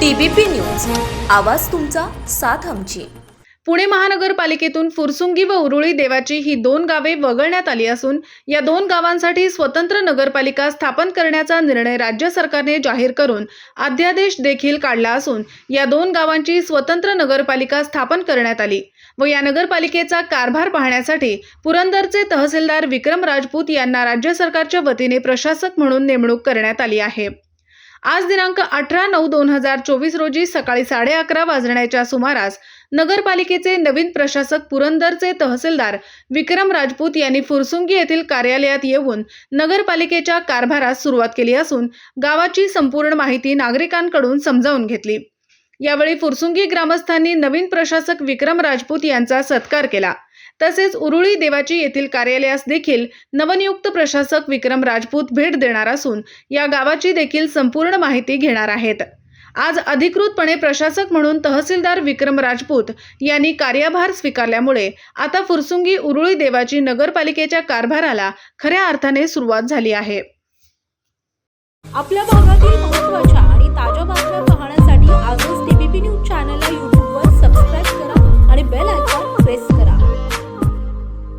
TBP news. आवाज तुमचा साथ आमची. पुणे महानगरपालिकेतून फुरसुंगी व उरुळी देवाची ही दोन गावे वगळण्यात आली असून या दोन गावांसाठी स्वतंत्र नगरपालिका स्थापन करण्याचा निर्णय राज्य सरकारने जाहीर करून अध्यादेश देखील काढला असून या दोन गावांची स्वतंत्र नगरपालिका स्थापन करण्यात आली व या नगरपालिकेचा कारभार पाहण्यासाठी पुरंदरचे तहसीलदार विक्रम राजपूत यांना राज्य सरकारच्या वतीने प्रशासक म्हणून नेमणूक करण्यात आली आहे. आज दिनांक अठरा नऊ दोन हजार चोवीस रोजी सकाळी साडे अकरा वाजण्याच्या सुमारास नगरपालिकेचे नवीन प्रशासक पुरंदरचे तहसीलदार विक्रम राजपूत यांनी फुरसुंगी येथील कार्यालयात येऊन नगरपालिकेच्या कारभारास सुरुवात केली असून गावाची संपूर्ण माहिती नागरिकांकडून समजावून घेतली. यावेळी फुरसुंगी ग्रामस्थांनी नवीन प्रशासक विक्रम राजपूत यांचा सत्कार केला. तसेच उरुळी देवाची येथील कार्यालयास देखील नवनियुक्त प्रशासक विक्रम राजपूत भेट देणार असून या गावाची देखील संपूर्ण माहिती घेणार आहेत. आज अधिकृतपणे प्रशासक म्हणून तहसीलदार विक्रम राजपूत यांनी कार्यभार स्वीकारल्यामुळे आता फुरसुंगी उरुळी देवाची नगरपालिकेच्या कारभाराला खऱ्या अर्थाने सुरुवात झाली आहे. आपल्या भागातील महत्त्वाच्या आणि ताज्या बातम्या पाहण्यासाठी आजच टीबीपी न्यूज चॅनलला